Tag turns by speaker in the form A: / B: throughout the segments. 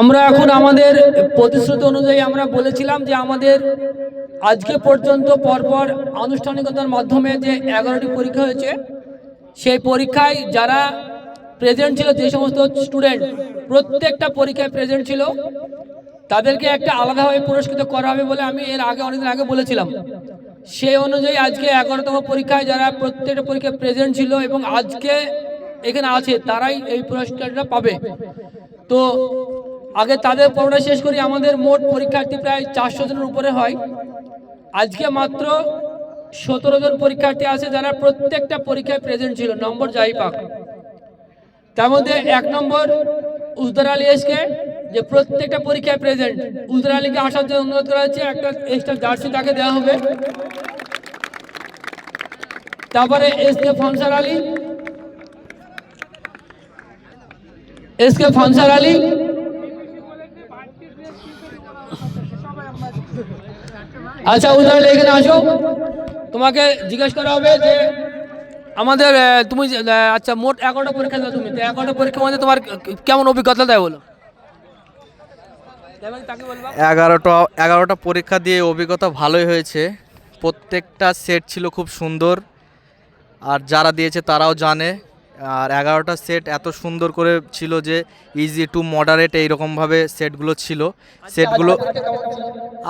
A: আমরা এখন আমাদের প্রতিশ্রুতি অনুযায়ী আমরা বলেছিলাম যে আমাদের আজকে পর্যন্ত পরপর আনুষ্ঠানিকতার মাধ্যমে যে এগারোটি পরীক্ষা হয়েছে, সেই পরীক্ষায় যারা প্রেজেন্ট ছিল যে সমস্ত স্টুডেন্ট প্রত্যেকটা পরীক্ষায় প্রেজেন্ট ছিল, তাদেরকে একটা আলাদাভাবে পুরস্কৃত করা হবে বলে আমি এর আগে অনেকদিন আগে বলেছিলাম। সেই অনুযায়ী আজকে এগারোতম পরীক্ষায় যারা প্রত্যেকটা পরীক্ষায় প্রেজেন্ট ছিল এবং আজকে এখানে আছে, তারাই এই পুরস্কারটা পাবে। তো আগে তাদের পড়াটা শেষ করি, আমাদের মোট পরীক্ষার্থী প্রায় চারশো জনের উপরে হয়। আজকে মাত্র সতেরো জন পরীক্ষার্থী আছে যারা প্রত্যেকটা পরীক্ষায় প্রেজেন্ট ছিল, নম্বর যাই পাক। তার মধ্যে এক নম্বর উজদার আলী এসকে, যে প্রত্যেকটা পরীক্ষায় প্রেজেন্ট উজদার আলীকে আসার জন্য অনুরোধ করা হচ্ছে, একটা এক্সট্রা জার্সি তাকে দেওয়া হবে। তারপরে S K Fansar Ali. S K Fansar Ali আচ্ছা আলী এখানে আসো। তোমাকে জিজ্ঞেস করা হবে যে আমাদের তুমি আচ্ছা মোট এগারোটা পরীক্ষা দাও তুমি। তো এগারোটা পরীক্ষার মধ্যে তোমার কেমন অভিজ্ঞতা দেয় বলো?
B: এগারোটা এগারোটা পরীক্ষা দিয়ে অভিজ্ঞতা ভালোই হয়েছে। প্রত্যেকটা সেট ছিল খুব সুন্দর। আর যারা দিয়েছে তারাও জানে। আর এগারোটা সেট এত সুন্দর করে ছিল যে ইজি টু মডারেট এইরকমভাবে সেটগুলো ছিল। সেটগুলো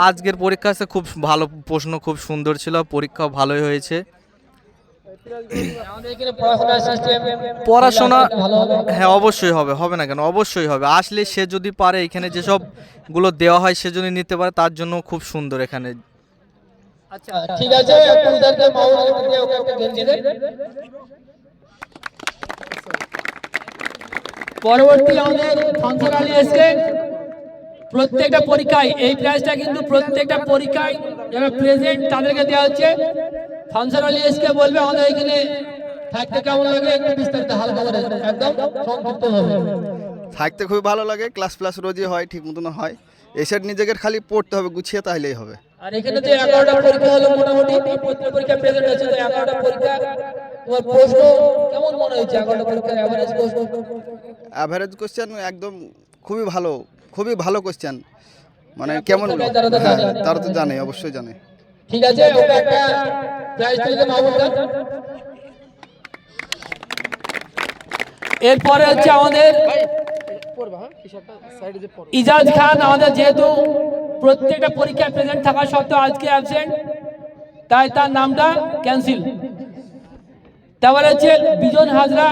B: আজকের পরীক্ষা খুব ভালো প্রশ্ন, খুব সুন্দর ছিল পরীক্ষা ভালোই হয়েছে। পড়াশোনা হ্যাঁ অবশ্যই হবে হবে না কেন? অবশ্যই হবে। আসলে সে যদি পারে, এখানে যেসবগুলো দেওয়া হয়, সে যদি নিতে পারে, তার জন্য খুব সুন্দর এখানে।
A: আচ্ছা ঠিক আছে একটু উদারকে মাউল দিয়ে ওকে একটা গেঞ্জি দে পরবর্তী আমাদের ফানসার আলী এসকে প্রত্যেকটা পরীক্ষায় এই প্রাইজটা কিন্তু প্রত্যেকটা পরীক্ষায় যারা প্রেজেন্ট তাদেরকে দেওয়া হচ্ছে। ফানসার আলী এসকে বলবে আমাদের এখানে থাকতে কেমন লাগে একটু বিস্তারিত হালকা করে একদম সংক্ষিপ্ত হবে
C: থাকতে খুবই ভালো লাগে ক্লাস প্লাস রোজই হয় ঠিক মতন হয়। এসে নিজেকে খালি পড়তে হবে গুছিয়ে তাহলেই হবে।
A: আর এখানে তো এগারোটা পরীক্ষা হলো মোটামুটি পরীক্ষা প্রেজেন্ট আছে তো এগারোটা পরীক্ষা তোমার প্রশ্ন কেমন মনে হয়েছে? এগারোটা পরীক্ষার অ্যাভারেজ প্রশ্ন
C: অ্যাভারেজ কোশ্চেন একদম খুবই ভালো খুবই ভালো কোশ্চেন মানে কেমন
A: তারা তো
C: হ্যাঁ
A: জানে।
C: তারা তো জানে অবশ্যই জানে।
A: ঠিক আছে ওকে একটা প্রাইজ তুলে দেন এরপরে হচ্ছে আমাদের ইজাজ খান আমাদের যেহেতু প্রত্যেকটা পরীক্ষায় প্রেজেন্ট থাকা সত্ত্বেও আজকে অ্যাবসেন্ট তাই তার নামটা ক্যান্সেল তারপরে হচ্ছে বিজন হাজরা।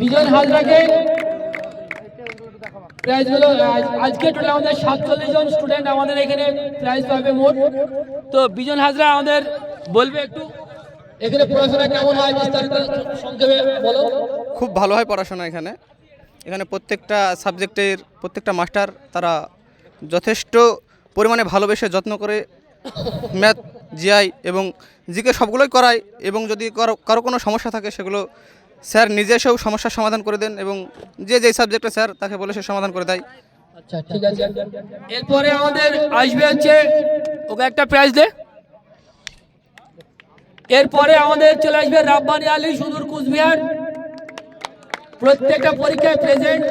A: বিজন হাজরাকে প্রাইজ হলো আজকে টোটাল আমাদের সাতচল্লিশ জন স্টুডেন্ট আমাদের এখানে প্রাইজ পাবে মোট। তো বিজন হাজরা আমাদের বলবে একটু। এখানে পড়াশোনা কেমন হয় বিস্তারিত সংক্ষেপে বলো।
D: খুব ভালো হয় পড়াশোনা এখানে। এখানে প্রত্যেকটা সাবজেক্টের প্রত্যেকটা মাস্টার তারা যথেষ্ট পরিমাণে ভালোবেসে যত্ন করে ম্যাথ, জিআই এবং জিকে সবগুলোই করায় এবং যদি কারও কোনো সমস্যা থাকে সেগুলো স্যার নিজে এসেও সমস্যার সমাধান করে দেন এবং যে যেই সাবজেক্টে স্যার তাকে বলে সে সমাধান করে দেয়।
A: আচ্ছা ঠিক আছে। এরপরে আমাদের আসবে হচ্ছে, ওকে একটা প্রাইজ দে। এরপরে আমাদের চলে আসবে রাব্বানি আলী সুদূর কুচবিহার। প্রত্যেকটা পরীক্ষায় প্রেজেন্ট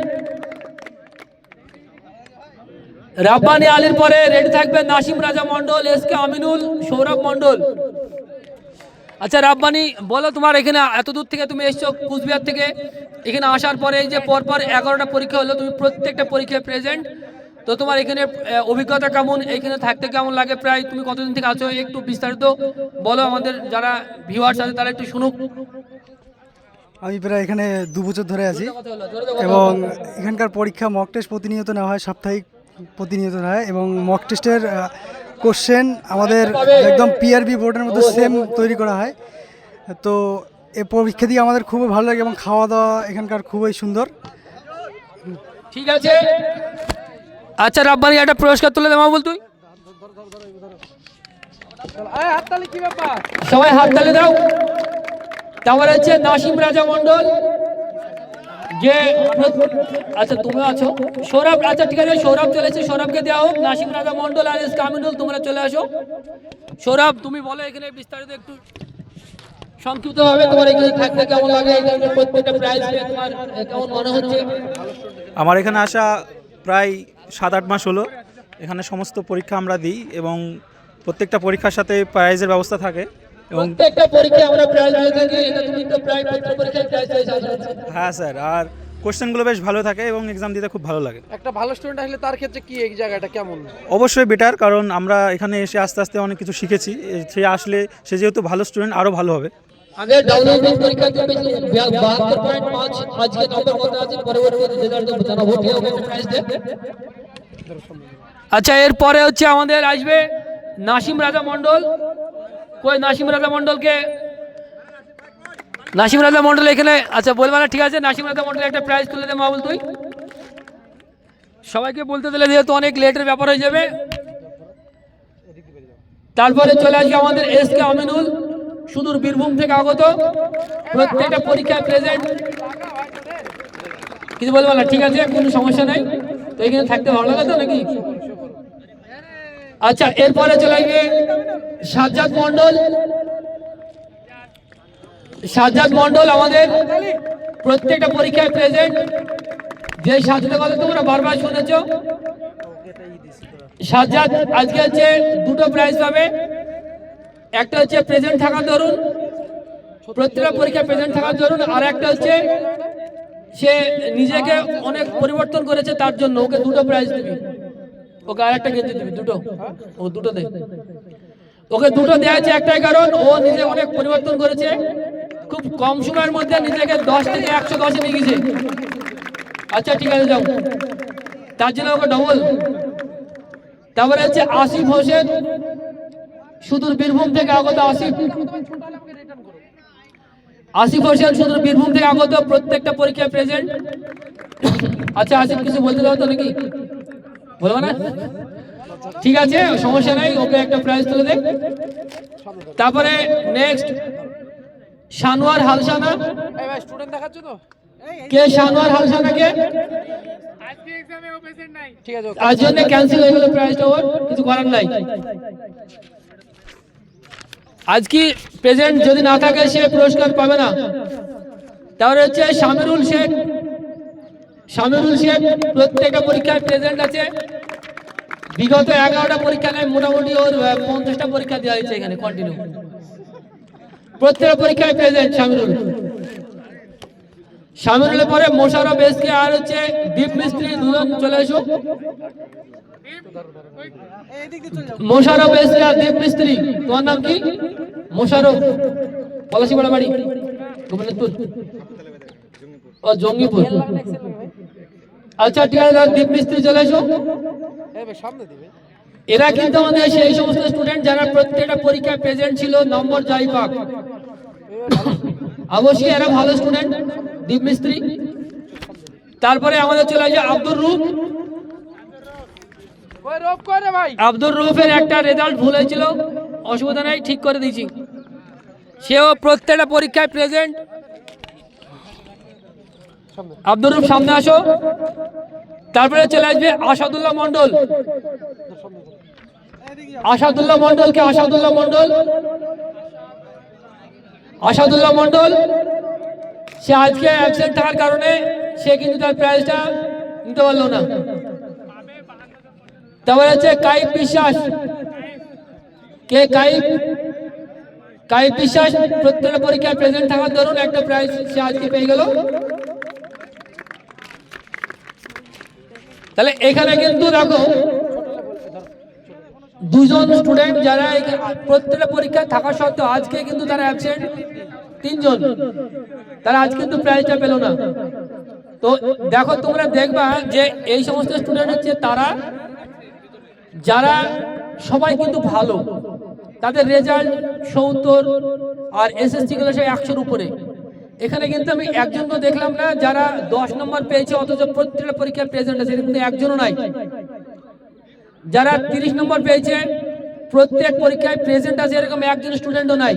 A: রাব্বানি আলীর পরে রেডি থাকবে নাসিম রাজা মন্ডল এস কে আমিনুল সৌরভ মন্ডল আচ্ছা রাব্বানি বলো তোমার এখানে এত দূর থেকে তুমি এসছো কুচবিহার থেকে। এখানে আসার পরে এই যে পরপর এগারোটা পরীক্ষা হলো তুমি প্রত্যেকটা পরীক্ষায় প্রেজেন্ট তো তোমার এখানে অভিজ্ঞতা কেমন? এখানে থাকতে কেমন লাগে প্রায়? তুমি কতদিন থেকে আছো? একটু বিস্তারিত বলো আমাদের যারা ভিউয়ার্স আছে তারা একটু শুনুক।
E: আমি প্রায় এখানে দু বছর ধরে আছি। এবং এখানকার পরীক্ষা মক টেস্ট প্রতিনিয়ত নেওয়া হয় সাপ্তাহিক। প্রতিনিয়ত হয় এবং মক টেস্টের কোশ্চেন আমাদের একদম পিআরবি বোর্ডের মধ্যে সেম তৈরি করা হয়। তো এ পরীক্ষা দিয়ে আমাদের খুবই ভালো লাগে এবং খাওয়া দাওয়া এখানকার খুবই সুন্দর।
A: ঠিক আছে। আচ্ছা রাব্বানি একটা পুরস্কার তুলে দেবো বল তুই। সবাই হাত তালি দাও। তারপরে হচ্ছে নাসিম রাজা মন্ডল যে আচ্ছা তুমি আছো? সৌরভ আচ্ছা ঠিক আছে, সৌরভ চলেছে সৌরভকে দেওয়া হোক। নাসিম, রাজা মন্ডল আর এস কামিনুল, তোমরা চলে আসো। সৌরভ, তুমি বলো এখানে বিস্তারিত একটু সংক্ষিপ্তভাবে তোমার এখানে থাকতে কেমন লাগে প্রত্যেকটা প্রাইজ তোমার কেমন মনে হচ্ছে?
F: আমার এখানে আসা প্রায় সাত আট মাস হলো। এখানে সমস্ত পরীক্ষা আমরা দিই এবং প্রত্যেকটা পরীক্ষার সাথে প্রাইজের ব্যবস্থা থাকে।
A: প্রত্যেকটা পরীক্ষায় আমরা প্রাইজ দিয়ে থাকি এটা তুমি তো প্রায় প্রত্যেক পরীক্ষায় প্রাইজ
F: হ্যাঁ স্যার আর কোশ্চেনগুলো বেশ ভালো থাকে এবং এক্সাম দিতে খুব ভালো লাগে।
G: একটা ভালো স্টুডেন্ট আসলে তার ক্ষেত্রে কি এই জায়গাটা কেমন?
F: অবশ্যই বেটার কারণ আমরা এখানে এসে আস্তে আস্তে অনেক কিছু শিখেছি। সে আসলে সে যেহেতু ভালো স্টুডেন্ট আরও ভালো হবে।
A: আগে ডাউনলোডিং পরীক্ষা দিয়ে পেয়েছি বাহাত্তর পয়েন্ট পাঁচ আজকে নম্বর কত আছে পরবর্তী রেজাল্ট জানাব প্রাইজ আচ্ছা এরপরে হচ্ছে আমাদের আসবে নাসিম রাজা মণ্ডল। কই, নাসিম রাজা মণ্ডলকে? নাসিম রাজা মণ্ডল এখানে আচ্ছা বলবা না ঠিক আছে, নাসিম রাজা মণ্ডল একটা প্রাইজ তুলে দে মাহবুল তুই। সবাইকে বলতে দিলে যেহেতু অনেক লেটের ব্যাপার হয়ে যাবে। তারপরে চলে আসবে আমাদের এস কে আমিনুল, সুদূর বীরভূম থেকে আগত। প্রত্যেকটা পরীক্ষায় প্রেজেন্ট কিছু বলব না ঠিক আছে, কোনো সমস্যা নেই। তো এখানে থাকতে ভালো লাগে তো নাকি? আচ্ছা এরপরে চলে আসবে সাজ্জাদ মন্ডল সাজ্জাদ মন্ডল আমাদের প্রত্যেকটা পরীক্ষায় প্রেজেন্ট যে সাজ্জাদের কথা তোমরা বারবার শুনেছ। সাজ্জাদ আজকে হচ্ছে দুটো প্রাইজ পাবে। একটা হচ্ছে প্রেজেন্ট থাকার দরুন, প্রত্যেকটা পরীক্ষায় প্রেজেন্ট থাকার দরুন, আর একটা হচ্ছে সে নিজেকে অনেক পরিবর্তন করেছে তার জন্য, ওকে দুটো প্রাইজ দিবি। ওকে আর একটা গেঞ্জি দিবি দুটো। ও দুটো দে। ওকে দুটো দেওয়া আছে একটাই কারণ ও নিজে অনেক পরিবর্তন করেছে। খুব কম সময়ের মধ্যে নিজেকে দশ থেকে একশো দশে নিয়ে গেছে। আচ্ছা ঠিক আছে যাও। তার জন্য ওকে ডবল তারপরে হচ্ছে আসিফ হোসেন। সুদূর বীরভূম থেকে আগত আসিফ। আসিফ হোসেন সুদূর বীরভূম থেকে আগত প্রত্যেকটা পরীক্ষায় প্রেজেন্ট আচ্ছা আসিফ কিছু বলতে দাও তো নাকি? বলব না? ঠিক আছে সমস্যা নাই ওকে একটা প্রাইজ তুলে দে তারপরে নেক্সট শানোয়ার হালসানা।
G: এই ভাই স্টুডেন্ট দেখাচ্ছ তো?
A: কে শানোয়ার হালসানা কে
G: ঠিক আছে
A: তার জন্য ক্যান্সেল হয়ে গেল প্রাইজটা ওর কিছু করার নাই। আজ কি প্রেজেন্ট যদি না থাকে সে পুরস্কার পাবে না। তাহলে হচ্ছে শামিরুল শেখ শামিরুল শেখ প্রত্যেকটা পরীক্ষায় প্রেজেন্ট আছে। বিগত এগারোটা পরীক্ষা নেয় মোটামুটি ওর পঞ্চাশটা পরীক্ষা দেওয়া হয়েছে এখানে কন্টিনিউ প্রত্যেকটা পরীক্ষায় প্রেজেন্ট শামিরুল শামিরুলের পরে মোশারফ এসকে আর হচ্ছে দীপ মিস্ত্রি দুজন চলে এসো মোশারফ এসকে আর দীপ মিস্ত্রি, তোমার নাম কি? মোশারফ পলাশিপাড়া বাড়ি। গোবিন্দপুর ও জঙ্গিপুর। আচ্ছা ঠিক আছে দীপ মিস্ত্রি চলে এসো।
G: সামনে দিবে।
A: এরা কিন্তু আমাদের সেই সমস্ত স্টুডেন্ট যারা প্রত্যেকটা পরীক্ষায় প্রেজেন্ট ছিল নম্বর যাই পাক। অবশ্যই এরা ভালো স্টুডেন্ট দীপ মিস্ত্রি। তারপরে আমাদের চলে আসে আব্দুর রুফ
G: ওই করে ভাই?
A: আব্দুর রুফের একটা রেজাল্ট ভুল হয়েছিল। অসুবিধা নেই ঠিক করে দিয়েছি। সেও প্রত্যেকটা পরীক্ষায় প্রেজেন্ট আব্দুর সামনে আসো। তারপরে চলে আসবে আসাদুল্লাহ মন্ডল আসাদুল্লাহ মন্ডলকে আসাদুল্লাহ মন্ডল আসাদুল্লাহ মন্ডল সে আজকে অ্যাবসেন্ট থাকার কারণে সে কিন্তু তার প্রাইজটা নিতে পারল না। তারপরে হচ্ছে কাইব বিশ্বাস। কে কাইব কাইব বিশ্বাস, প্রত্যেকটা পরীক্ষায় প্রেজেন্ট থাকার দরুন একটা প্রাইজ সে আজকে পেয়ে গেল। তাহলে এখানে কিন্তু দেখো, দুজন স্টুডেন্ট যারা প্রত্যেকটা পরীক্ষায় থাকা সত্ত্বেও আজকে কিন্তু তারা অ্যাবসেন্ট তিনজন। তারা আজ কিন্তু প্রাইজটা পেল না। তো দেখো তোমরা দেখবা যে এই সমস্ত স্টুডেন্ট হচ্ছে তারা, যারা সবাই কিন্তু ভালো, তাদের রেজাল্ট সত্তর আর এসএসসি গুলো সে একশোর উপরে। এখানে কিন্তু আমি একজনকে দেখলাম না, যারা দশ নম্বর পেয়েছে, অথচ প্রত্যেকটা পরীক্ষায় প্রেজেন্ট আছে কিন্তু একজনও নাই। যারা তিরিশ নম্বর পেয়েছে, প্রত্যেক পরীক্ষায় প্রেজেন্ট আছে এরকম একজন স্টুডেন্টও নাই।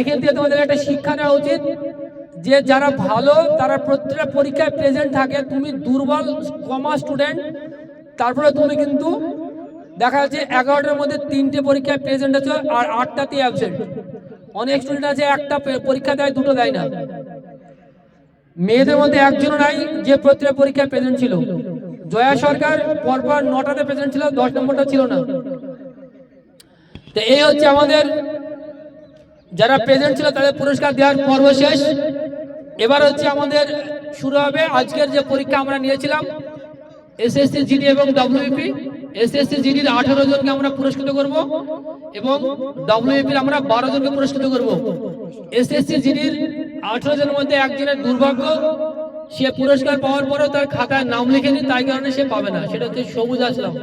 A: এখান থেকে তোমাদের একটা শিক্ষা নেওয়া উচিত যে, যারা ভালো, তারা প্রত্যেকটা পরীক্ষায় প্রেজেন্ট থাকে, তুমি দুর্বল কমা স্টুডেন্ট তারপরে তুমি কিন্তু দেখা যাচ্ছে এগারোটার মধ্যে তিনটে পরীক্ষায় প্রেজেন্ট আছে আর আটটাতে অ্যাবসেন্ট অনেক স্টুডেন্ট আছে, একটা পরীক্ষা দেয়, দুটো দেয় না। মেয়েদের মধ্যে একজনও নাই যে প্রত্যেক পরীক্ষায় প্রেজেন্ট ছিল। জয়া সরকার পরপর নটাতে প্রেজেন্ট ছিল, দশ নম্বরটা ছিল না। তো এই হচ্ছে আমাদের, যারা প্রেজেন্ট ছিল তাদের পুরস্কার দেওয়ার পর্ব শেষ। এবার হচ্ছে আমাদের শুরু হবে আজকের যে পরীক্ষা আমরা নিয়েছিলাম এসএসসি জিডি এবং ডব্লিউপি এসএসসি জিডির আঠারো জনকে আমরা পুরস্কৃত করব এবং ডব্লিউপির আমরা বারো জনকে পুরস্কৃত করব। এসএসসি জিডির আঠারো জনের মধ্যে একজনের দুর্ভাগ্য, সে পুরস্কার পাওয়ার পরেও তার খাতায় নাম লিখেনি, তাই কারণে সে পাবে না। সেটা হচ্ছে সবুজ আসলাম।